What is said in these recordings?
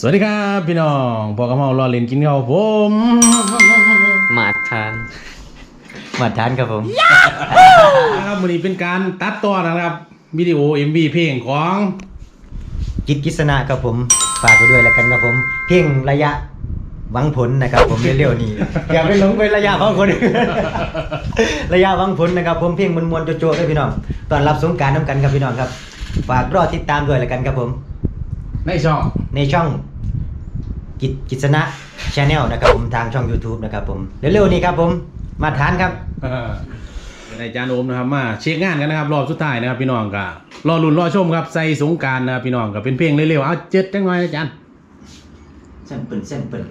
สวัสดีครับพี่น้องพอกระเมารอเล่นกินข้าวผมหมาดทานหมาดทานครับผมนะครับวันนี้เป็นการตัดต่อนะครับวิดีโอ MV เพลงของกิจกิษณะครับผมฝากไว้ด้วยแล้วกันครับผม เพียงระยะหวังผลนะครับ ผมเร็วๆนี้อย่าไปหลงไประยะของคนอื่นระยะหวังผลนะครับ ผมเพียงมวลๆโจๆด้วยพี่น้องตอนรับสงกรารน้ำกันครับพี่น้องครับ ฝากรอติดตามด้วยแล้วกันครับผม ในช่องในช่อง กิจกิษณะชาแนลนะครับผมทางช่อง YouTube นะครับผมเร็วๆนี้ครับผมมาทานครับเอ่อในจานโอมนะครับมาเช็คงานกันนะครับรอบสุดท้ายนะครับพี่น้องก็รอลุ้นรอชมครับใส่สงกรารนะครับพี่น้องก็เป็นเพลงเร็วๆเอาเจ็ดจังหน่อยนะจันเส้นเปิ่นเส้นเปิ่น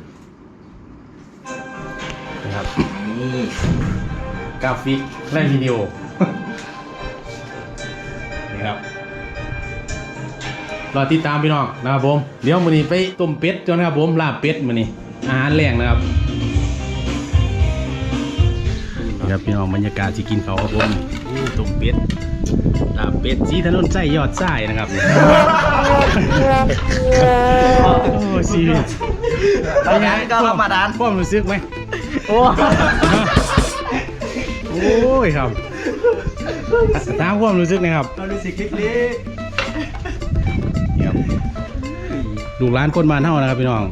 นะครับนี่กราฟิกและวิดีโอนี่ครับ รอติดตามพี่น้องนะครับผม เดี๋ยวมื้อนี้ไปต้มเป็ดก่อนนะครับผมลาบเป็ดมื้อนี้อาหารแรงนะครับนี่ครับพี่น้องบรรยากาศที่กินเขาวครับผมอู้ต้มเป็ดลาบเป็ดสีถนนไส้ยอดไส้นะครับโอ้ชีวิตไปงานก็มาทานความรู้สึกไหมโอ้โอ้ยครับตามความรู้สึกนะครับ เราดูสิคลิป ลูกร้านคนบ้านเฮานะครับพี่น้อง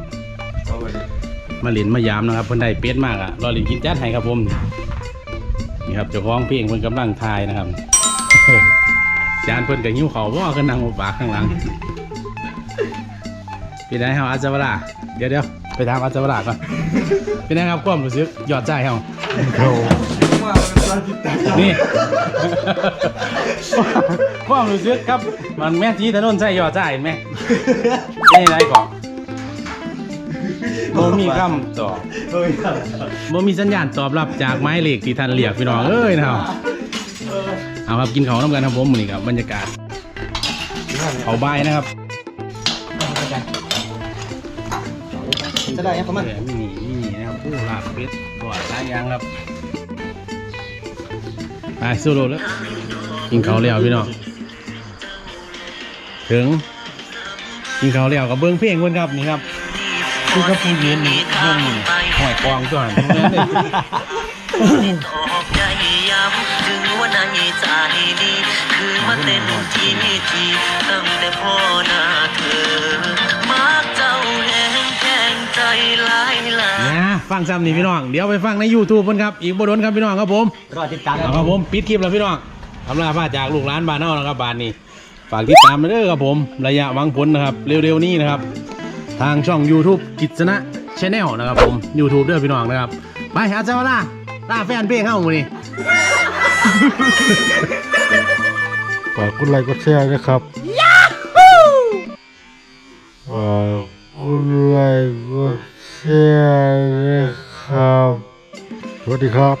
มาเล่นมายามนะครับเพิ่นได้เป็ดมากอะรอเล่นกินจัดให้ครับผมนี่ครับเจ้าของเพลงเพิ่นกำลังทายนะครับจานเพิ่นก็หิวข้าวบ่ขึ้นนั่งบนปากข้างหลังเป็นไงเฮาอาจารย์วราเดี๋ยวเดี๋ยวไปถามอาจารย์วราก่อนเป็นไงครับความรู้สึกยอดใจเฮา นี่ ความรู้สึกครับ มันแม่ที่ถนนใส่ยอดใจเห็นไหมนี่ไรก่อนบ่มีคำตอบโอ้ยครับบ่มีสัญญาณตอบรับจากไม้เหล็กที่ท่านเรียกพี่น้องเอ้ยนะครับเอาครับกินข้าวน้ำกันครับผมมื้อนี้ครับบรรยากาศเขาบายนะครับจะได้ยังประมาณเออมีนี่มีนี่นะครับผู้ลาบเป็ดตัวหลายอย่างครับ ไปสู้โลแล้วกินข้าวแล้วพี่น้องถึงกินข้าวแล้วกับเบิ้งเพลงคนครับนี่ครับคือกับผู้ยืนนี่เบิ้งนี่หอยกองตัวหันแม่นเลยตอกใจย้ำถึงว่าในใจนี้คือมาเต้นที่นี่ที่ตั้งแต่พ่อหน้า หลายหลายนะฟังซ้ำนี่พี่น้อง เดี๋ยวไปฟังใน YouTube เพิ่นครับ อีกบ่โดนครับพี่น้องครับผม รอติดตามเอาครับผมปิดคลิปแล้วพี่น้องทำลาพาจากลูกหลานบ้านเฮานะครับบ้านนี้ ฝากติดตามมาเด้อครับผม ระยะหวังผลนะครับ เร็วๆนี้นะครับ ทางช่อง YouTube กิจนะชาแนลนะครับผม YouTube เด้อพี่น้องนะครับ ไปอาจารย์วลาลาแฟนเพลงเฮาหมื้นี้ฝากกดไลค์กดแชร์นะครับฝากกดไลค์ กดแชร์ครับ สวัสดีครับ